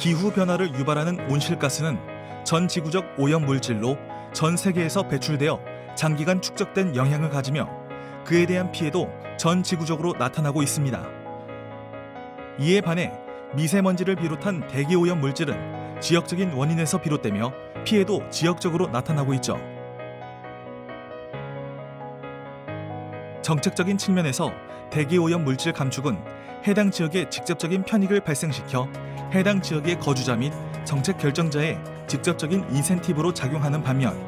기후 변화를 유발하는 온실가스는 전 지구적 오염 물질로 전 세계에서 배출되어 장기간 축적된 영향을 가지며 그에 대한 피해도 전 지구적으로 나타나고 있습니다. 이에 반해 미세먼지를 비롯한 대기 오염 물질은 지역적인 원인에서 비롯되며 피해도 지역적으로 나타나고 있죠. 정책적인 측면에서 대기 오염 물질 감축은 해당 지역의 직접적인 편익을 발생시켜 해당 지역의 거주자 및 정책 결정자의 직접적인 인센티브로 작용하는 반면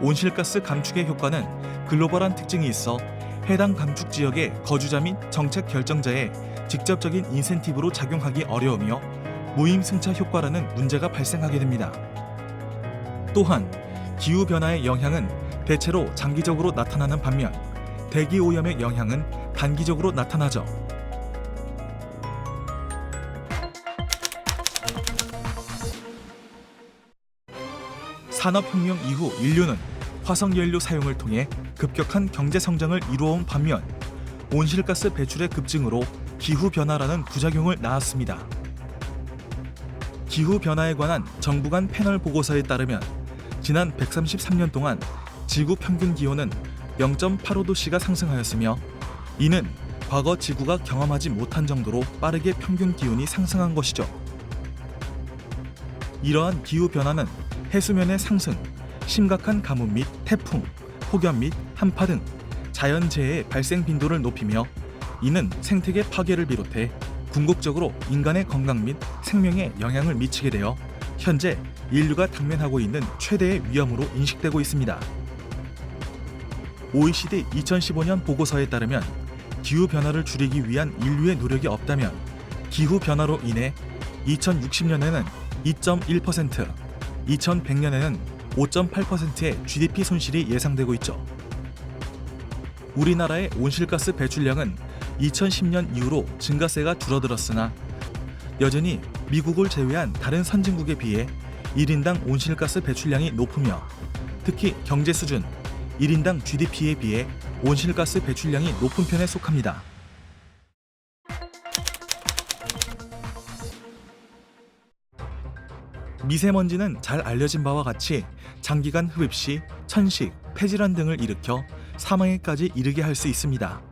온실가스 감축의 효과는 글로벌한 특징이 있어 해당 감축 지역의 거주자 및 정책 결정자의 직접적인 인센티브로 작용하기 어려우며 무임승차 효과라는 문제가 발생하게 됩니다. 또한 기후 변화의 영향은 대체로 장기적으로 나타나는 반면 대기 오염의 영향은 단기적으로 나타나죠. 산업혁명 이후 인류는 화석연료 사용을 통해 급격한 경제 성장을 이루어온 반면 온실가스 배출의 급증으로 기후 변화라는 부작용을 낳았습니다. 기후 변화에 관한 정부 간 패널 보고서에 따르면 지난 133년 동안 지구 평균 기온은 0.85도씨가 상승하였으며 이는 과거 지구가 경험하지 못한 정도로 빠르게 평균 기온이 상승한 것이죠. 이러한 기후 변화는 해수면의 상승, 심각한 가뭄 및 태풍, 폭염 및 한파 등 자연재해의 발생 빈도를 높이며 이는 생태계 파괴를 비롯해 궁극적으로 인간의 건강 및 생명에 영향을 미치게 되어 현재 인류가 당면하고 있는 최대의 위험으로 인식되고 있습니다. OECD 2015년 보고서에 따르면 기후 변화를 줄이기 위한 인류의 노력이 없다면 기후 변화로 인해 2060년에는 2.1%, 2100년에는 5.8%의 GDP 손실이 예상되고 있죠. 우리나라의 온실가스 배출량은 2010년 이후로 증가세가 줄어들었으나 여전히 미국을 제외한 다른 선진국에 비해 1인당 온실가스 배출량이 높으며 특히 경제 수준, 1인당 GDP에 비해 온실가스 배출량이 높은 편에 속합니다. 미세먼지는 잘 알려진 바와 같이 장기간 흡입 시 천식, 폐질환 등을 일으켜 사망에까지 이르게 할 수 있습니다.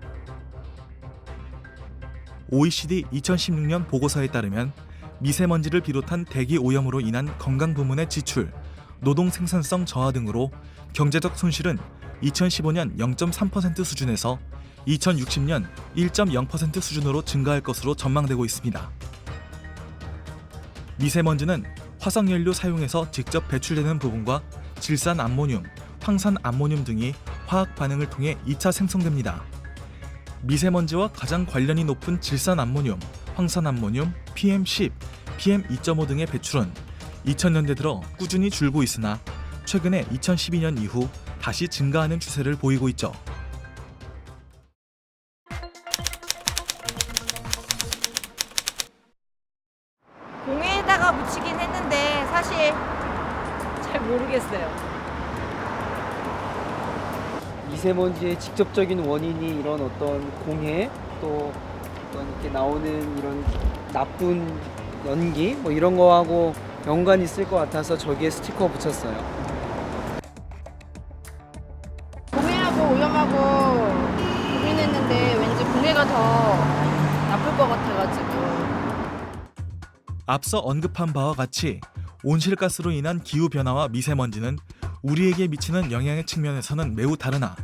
OECD 2016년 보고서에 따르면 미세먼지를 비롯한 대기 오염으로 인한 건강 부문의 지출, 노동 생산성 저하 등으로 경제적 손실은 2015년 0.3% 수준에서 2060년 1.0% 수준으로 증가할 것으로 전망되고 있습니다. 미세먼지는 화석연료 사용에서 직접 배출되는 부분과 질산 암모늄, 황산 암모늄 등이 화학 반응을 통해 2차 생성됩니다. 미세먼지와 가장 관련이 높은 질산 암모늄, 황산 암모늄, PM10, PM2.5 등의 배출은 2000년대 들어 꾸준히 줄고 있으나 최근에 2012년 이후 다시 증가하는 추세를 보이고 있죠. 미세먼지의 직접적인 원인이 이런 어떤 공해 또 어떤 이렇게 나오는 이런 나쁜 연기 뭐 이런 거하고 연관이 있을 것 같아서 저기에 스티커 붙였어요. 공해하고 오염하고 고민했는데 왠지 공해가 더 나쁠 것 같아가지고 앞서 언급한 바와 같이 온실가스로 인한 기후 변화와 미세먼지는 우리에게 미치는 영향의 측면에서는 매우 다르나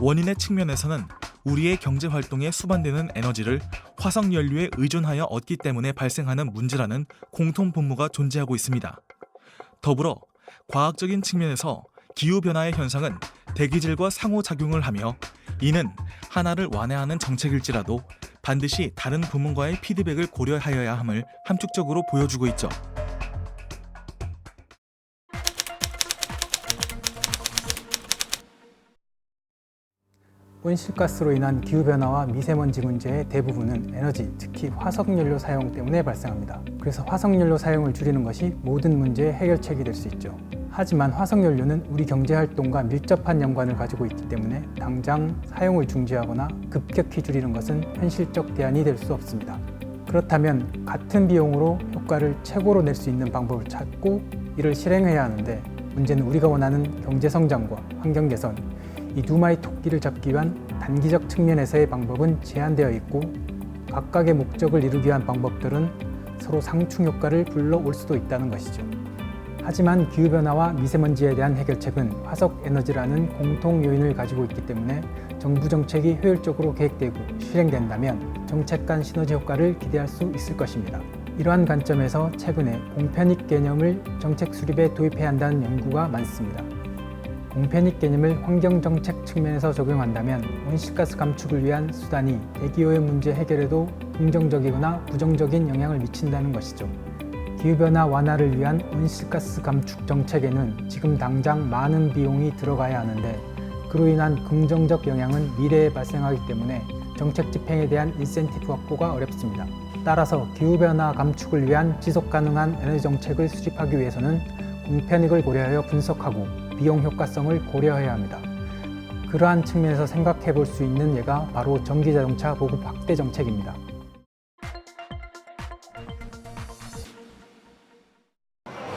원인의 측면에서는 우리의 경제 활동에 수반되는 에너지를 화석 연료에 의존하여 얻기 때문에 발생하는 문제라는 공통 분모가 존재하고 있습니다. 더불어 과학적인 측면에서 기후 변화의 현상은 대기질과 상호작용을 하며 이는 하나를 완화하는 정책일지라도 반드시 다른 부문과의 피드백을 고려하여야 함을 함축적으로 보여주고 있죠. 온실가스로 인한 기후변화와 미세먼지 문제의 대부분은 에너지, 특히 화석연료 사용 때문에 발생합니다. 그래서 화석연료 사용을 줄이는 것이 모든 문제의 해결책이 될 수 있죠. 하지만 화석연료는 우리 경제활동과 밀접한 연관을 가지고 있기 때문에 당장 사용을 중지하거나 급격히 줄이는 것은 현실적 대안이 될 수 없습니다. 그렇다면 같은 비용으로 효과를 최고로 낼 수 있는 방법을 찾고 이를 실행해야 하는데 문제는 우리가 원하는 경제 성장과 환경 개선 이 두 마리 토끼를 잡기 위한 단기적 측면에서의 방법은 제한되어 있고 각각의 목적을 이루기 위한 방법들은 서로 상충 효과를 불러올 수도 있다는 것이죠. 하지만 기후변화와 미세먼지에 대한 해결책은 화석 에너지라는 공통 요인을 가지고 있기 때문에 정부 정책이 효율적으로 계획되고 실행된다면 정책 간 시너지 효과를 기대할 수 있을 것입니다. 이러한 관점에서 최근에 공편익 개념을 정책 수립에 도입해야 한다는 연구가 많습니다. 공편익 개념을 환경 정책 측면에서 적용한다면 온실가스 감축을 위한 수단이 대기오염 문제 해결에도 긍정적이거나 부정적인 영향을 미친다는 것이죠. 기후변화 완화를 위한 온실가스 감축 정책에는 지금 당장 많은 비용이 들어가야 하는데 그로 인한 긍정적 영향은 미래에 발생하기 때문에 정책 집행에 대한 인센티브 확보가 어렵습니다. 따라서 기후변화 감축을 위한 지속 가능한 에너지 정책을 수립하기 위해서는 공편익을 고려하여 분석하고 비용 효과성을 고려해야 합니다. 그러한 측면에서 생각해 볼 수 있는 예가 바로 전기자동차 보급 확대 정책입니다.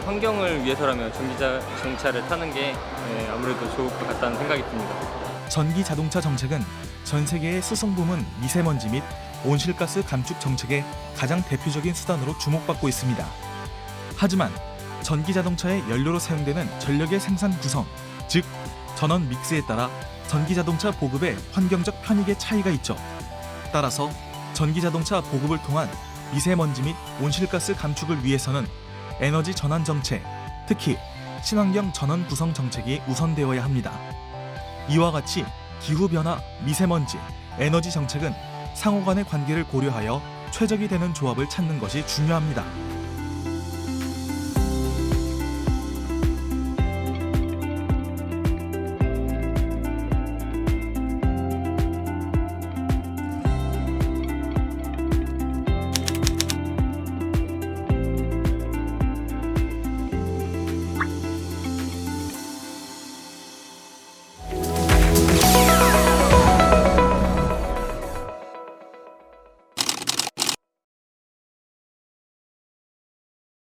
환경을 위해서라면 전기자동차를 타는 게 네, 아무래도 좋을 것 같다는 생각이 듭니다. 전기 자동차 정책은 전 세계의 수송 부문 미세먼지 및 온실가스 감축 정책의 가장 대표적인 수단으로 주목받고 있습니다. 하지만 전기 자동차의 연료로 사용되는 전력의 생산 구성, 즉 전원 믹스에 따라 전기 자동차 보급의 환경적 편익의 차이가 있죠. 따라서 전기 자동차 보급을 통한 미세먼지 및 온실가스 감축을 위해서는 에너지 전환 정책, 특히 친환경 전원 구성 정책이 우선되어야 합니다. 이와 같이 기후변화, 미세먼지, 에너지 정책은 상호 간의 관계를 고려하여 최적이 되는 조합을 찾는 것이 중요합니다.